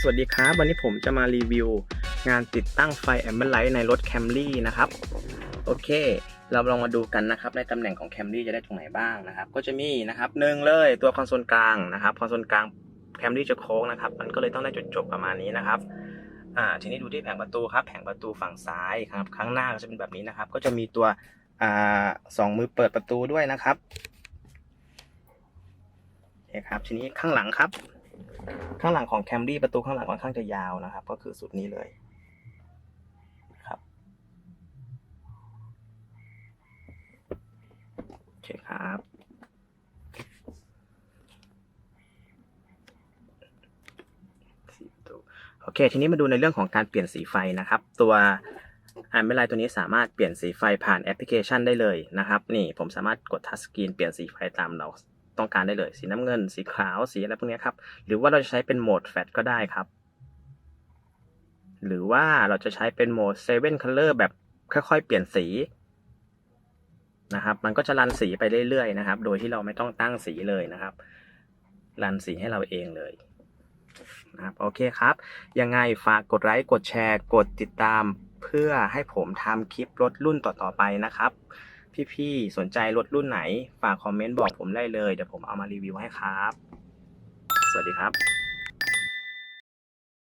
สวัสดีครับ วันนี้ผมจะมารีวิวงานติดตั้งไฟแอมเบอร์ไลท์ในรถ Camry นะครับ โอเค เราลองมาดูกันนะครับ ในตำแหน่งของ Camry จะได้ตรงไหนบ้างนะครับ ก็จะมีนะครับหนึ่งเลยตัวคอนโซลกลางนะครับคอนโซลกลาง Camry จะโค้งนะครับ มันก็เลยต้องได้จุดจบประมาณนี้นะครับอ่าทีนี้ดูที่แผงประตูครับ แผงประตูฝั่งซ้ายครับ ข้างหน้าก็จะเป็นแบบนี้นะครับ ก็จะมีตัวอ่าสองมือเปิดประตูด้วยนะครับโอเคครับ ทีนี้ข้างหลังครับ ข้างหลังของ Camry ประตูข้างหลังค่อนข้างจะยาวนะครับ ก็คือสุดนี้เลยครับโอเคครับสี่ประตูโอเค ทีนี้มาดูในเรื่องของการเปลี่ยนสีไฟนะครับ ตัวอันเมลไลตัวนี้สามารถเปลี่ยนสีไฟผ่านแอปพลิเคชันได้เลยนะครับ นี่ผมสามารถกดทัชสกรีนเปลี่ยนสีไฟตามเรา ต้องการได้เลย สีน้ำเงิน สีขาว สีอะไรพวกนี้ครับ หรือว่าเราจะใช้เป็นโหมดแฟลชก็ได้ครับ หรือว่าเราจะใช้เป็นโหมด7 color แบบค่อยๆ เปลี่ยนสีนะครับ มันก็จะรันสีไปเรื่อยๆนะครับ โดยที่เราไม่ต้องตั้งสีเลยนะครับ รันสีให้เราเองเลยนะครับ โอเคครับ ยังไงฝากกดไลค์ กดแชร์ กดติดตาม เพื่อให้ผมทำคลิปรถรุ่นต่อๆไปนะครับ พี่ๆ สนใจรถรุ่นไหน ฝากคอมเมนต์บอกผมได้เลย เดี๋ยวผมเอามารีวิวให้ครับ สวัสดีครับ